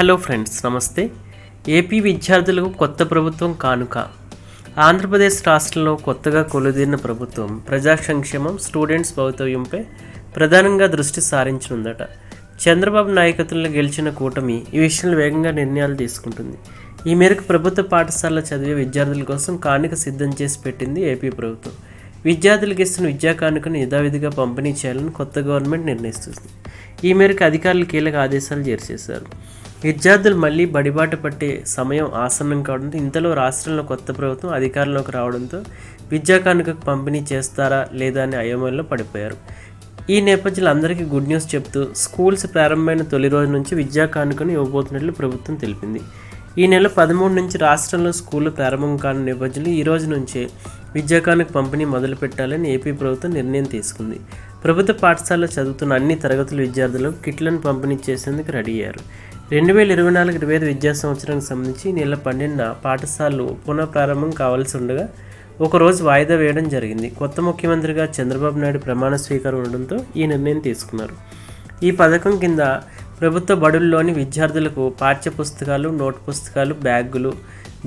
Hello friends నమస్తే. AP విద్యార్థులకు కొత్త ప్రభుత్వం కానుక. ఆంధ్రప్రదేశ్ రాష్ట్రంలో కొత్తగా కొలుదీరిన ప్రభుత్వం ప్రజా సంక్షేమం స్టూడెంట్స్ భవితవ్యంపై ప్రధానంగా దృష్టి సారించనుందట. చంద్రబాబు నాయకత్వంలో గెలిచిన కూటమి ఈ విషయంలో వేగంగా నిర్ణయాలు తీసుకుంటుంది. ఈ మేరకు ప్రభుత్వ పాఠశాలలో చదివే విద్యార్థుల కోసం కానుక సిద్ధం చేసి పెట్టింది ఏపీ ప్రభుత్వం. విద్యార్థులకు ఇస్తున్న విద్యా కానుకను యథావిధిగా పంపిణీ చేయాలని కొత్త గవర్నమెంట్ నిర్ణయిస్తుంది. ఈ మేరకు అధికారులు కీలక ఆదేశాలు జారీ చేశారు. విద్యార్థులు మళ్ళీ బడిబాట పట్టే సమయం ఆసన్నం కావడంతో ఇంతలో రాష్ట్రంలో కొత్త ప్రభుత్వం అధికారంలోకి రావడంతో విద్యా కానుకకు పంపిణీ చేస్తారా లేదా అనే అయోమయంలో పడిపోయారు. ఈ నేపథ్యంలో అందరికీ గుడ్ న్యూస్ చెప్తూ స్కూల్స్ ప్రారంభమైన తొలి రోజు నుంచి విద్యా కానుకను ఇవ్వబోతున్నట్లు ప్రభుత్వం తెలిపింది. ఈ నెల పదమూడు నుంచి రాష్ట్రంలో స్కూళ్ళు ప్రారంభం కాని నేపథ్యంలో ఈ రోజు నుంచే విద్యా కానుక పంపిణీ మొదలు పెట్టాలని ఏపీ ప్రభుత్వం నిర్ణయం తీసుకుంది. ప్రభుత్వ పాఠశాలలో చదువుతున్న అన్ని తరగతుల విద్యార్థులకు కిట్లను పంపిణీ చేసేందుకు రెడీ అయ్యారు. రెండు వేల ఇరవై నాలుగు ఇరవై ఐదు విద్యా సంవత్సరానికి సంబంధించి నెల పన్నెండున పాఠశాలలు పునః ప్రారంభం కావాల్సి ఉండగా ఒకరోజు వాయిదా వేయడం జరిగింది. కొత్త ముఖ్యమంత్రిగా చంద్రబాబు నాయుడు ప్రమాణ స్వీకారం ఉండడంతో ఈ నిర్ణయం తీసుకున్నారు. ఈ పథకం కింద ప్రభుత్వ బడుల్లోని విద్యార్థులకు పాఠ్య పుస్తకాలు నోట్ పుస్తకాలు బ్యాగులు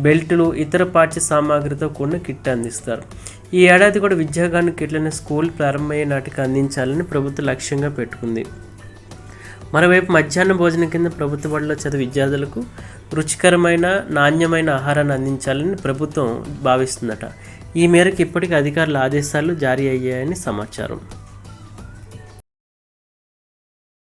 బెల్టులు ఇతర పాఠ్య సామాగ్రితో కూడిన కిట్ అందిస్తారు. ఈ ఏడాది కూడా విద్యాగాను కిట్లను స్కూల్ ప్రారంభమయ్యే నాటికి అందించాలని ప్రభుత్వం లక్ష్యంగా పెట్టుకుంది. మరోవైపు మధ్యాహ్న భోజనం కింద ప్రభుత్వ బడిలో చదివే విద్యార్థులకు రుచికరమైన నాణ్యమైన ఆహారాన్ని అందించాలని ప్రభుత్వం భావిస్తుందట. ఈ మేరకు ఇప్పటికీ అధికారుల ఆదేశాలు జారీ అయ్యాయని సమాచారం.